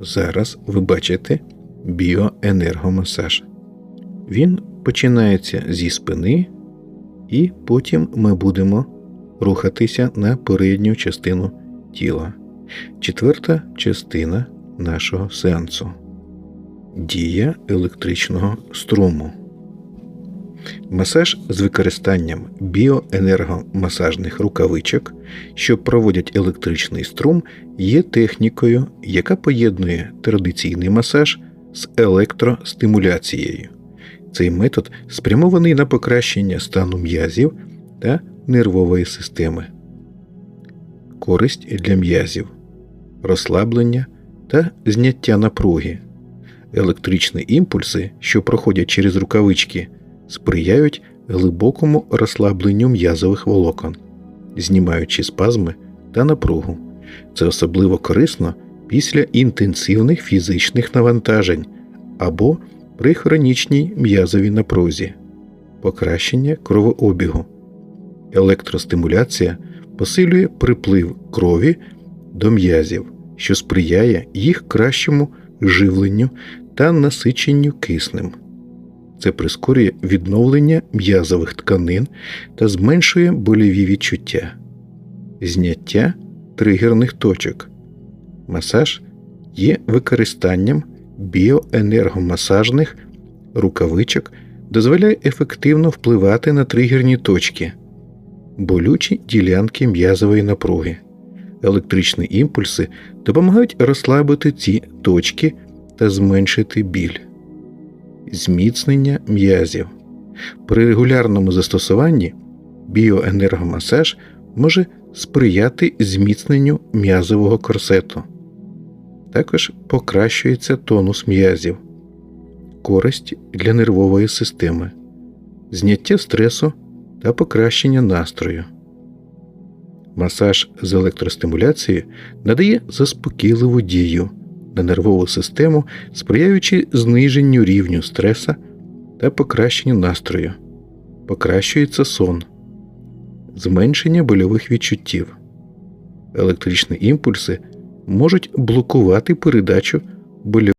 Зараз ви бачите біоенергомасаж. Він починається зі спини, і потім ми будемо рухатися на передню частину тіла. Четверта частина нашого сеансу. Дія електричного струму. Масаж з використанням біоенергомасажних рукавичок, що проводять електричний струм, є технікою, яка поєднує традиційний масаж з електростимуляцією. Цей метод спрямований на покращення стану м'язів та нервової системи, користь для м'язів, розслаблення та зняття напруги. Електричні імпульси, що проходять через рукавички, сприяють глибокому розслабленню м'язових волокон, знімаючи спазми та напругу. Це особливо корисно після інтенсивних фізичних навантажень або при хронічній м'язовій напрузі, покращення кровообігу. Електростимуляція посилює приплив крові до м'язів, що сприяє їх кращому живленню та насиченню киснем. Це прискорює відновлення м'язових тканин та зменшує больові відчуття, зняття тригерних точок. Масаж є використанням біоенергомасажних рукавичок, дозволяє ефективно впливати на тригерні точки, болючі ділянки м'язової напруги. Електричні імпульси допомагають розслабити ці точки та зменшити біль зміцнення м'язів. При регулярному застосуванні біоенергомасаж може сприяти зміцненню м'язового корсету. Також покращується тонус м'язів, користь для нервової системи, зняття стресу та покращення настрою. Масаж з електростимуляцією надає заспокійливу дію на нервову систему, сприяючи зниженню рівню стреса та покращенню настрою, покращується сон, зменшення больових відчуттів. Електричні імпульси можуть блокувати передачу больових